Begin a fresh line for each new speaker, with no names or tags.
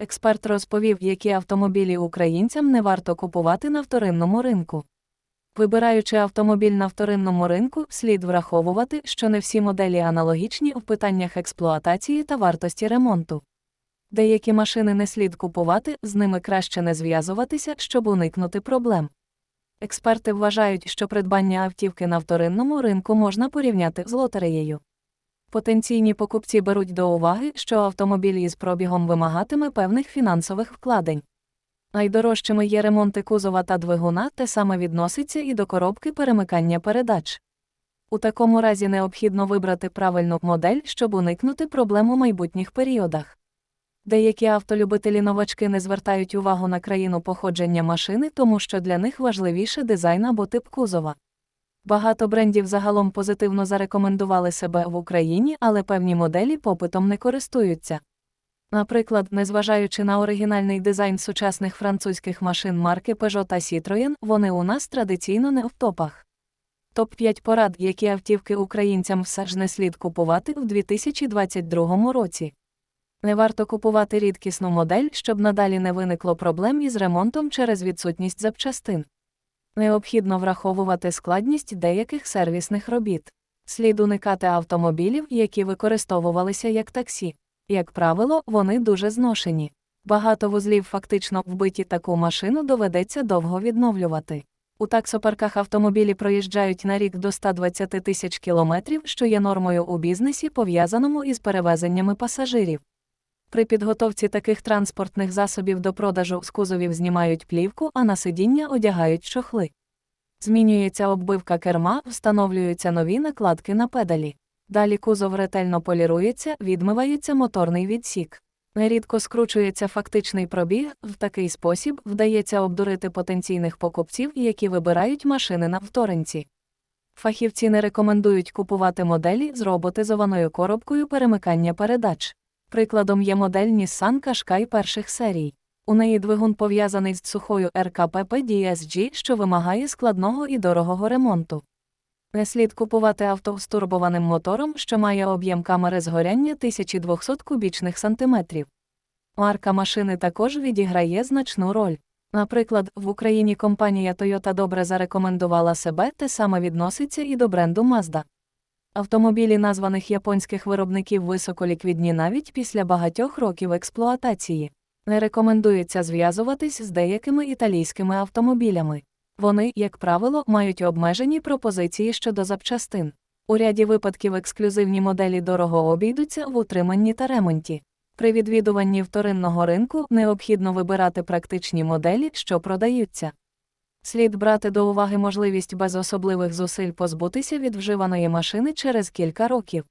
Експерт розповів, які автомобілі українцям не варто купувати на вторинному ринку. Вибираючи автомобіль на вторинному ринку, слід враховувати, що не всі моделі аналогічні в питаннях експлуатації та вартості ремонту. Деякі машини не слід купувати, з ними краще не зв'язуватися, щоб уникнути проблем. Експерти вважають, що придбання автівки на вторинному ринку можна порівняти з лотереєю. Потенційні покупці беруть до уваги, що автомобіль із пробігом вимагатиме певних фінансових вкладень. Найдорожчими є ремонти кузова та двигуна, те саме відноситься і до коробки перемикання передач. У такому разі необхідно вибрати правильну модель, щоб уникнути проблем у майбутніх періодах. Деякі автолюбителі новачки не звертають увагу на країну походження машини, тому що для них важливіше дизайн або тип кузова. Багато брендів загалом позитивно зарекомендували себе в Україні, але певні моделі попитом не користуються. Наприклад, незважаючи на оригінальний дизайн сучасних французьких машин марки Peugeot та Citroën, вони у нас традиційно не в топах. Топ-5 порад, які автівки українцям все ж не слід купувати в 2022 році. Не варто купувати рідкісну модель, щоб надалі не виникло проблем із ремонтом через відсутність запчастин. Необхідно враховувати складність деяких сервісних робіт. Слід уникати автомобілів, які використовувалися як таксі. Як правило, вони дуже зношені. Багато вузлів фактично вбиті таку машину доведеться довго відновлювати. У таксопарках автомобілі проїжджають на рік до 120 тисяч кілометрів, що є нормою у бізнесі, пов'язаному із перевезеннями пасажирів. При підготовці таких транспортних засобів до продажу з кузовів знімають плівку, а на сидіння одягають чохли. Змінюється оббивка керма, встановлюються нові накладки на педалі. Далі кузов ретельно полірується, відмивається моторний відсік. Нерідко скручується фактичний пробіг, в такий спосіб вдається обдурити потенційних покупців, які вибирають машини на вторинці. Фахівці не рекомендують купувати моделі з роботизованою коробкою перемикання передач. Прикладом є модель Nissan Qashqai перших серій. У неї двигун пов'язаний з сухою РКПП DSG, що вимагає складного і дорогого ремонту. Не слід купувати авто з турбованим мотором, що має об'єм камери згоряння 1200 кубічних сантиметрів. Марка машини також відіграє значну роль. Наприклад, в Україні компанія Toyota добре зарекомендувала себе, те саме відноситься і до бренду Mazda. Автомобілі названих японських виробників високоліквідні навіть після багатьох років експлуатації. Не рекомендується зв'язуватись з деякими італійськими автомобілями. Вони, як правило, мають обмежені пропозиції щодо запчастин. У ряді випадків ексклюзивні моделі дорого обійдуться в утриманні та ремонті. При відвідуванні вторинного ринку необхідно вибирати практичні моделі, що продаються. Слід брати до уваги можливість без особливих зусиль позбутися від вживаної машини через кілька років.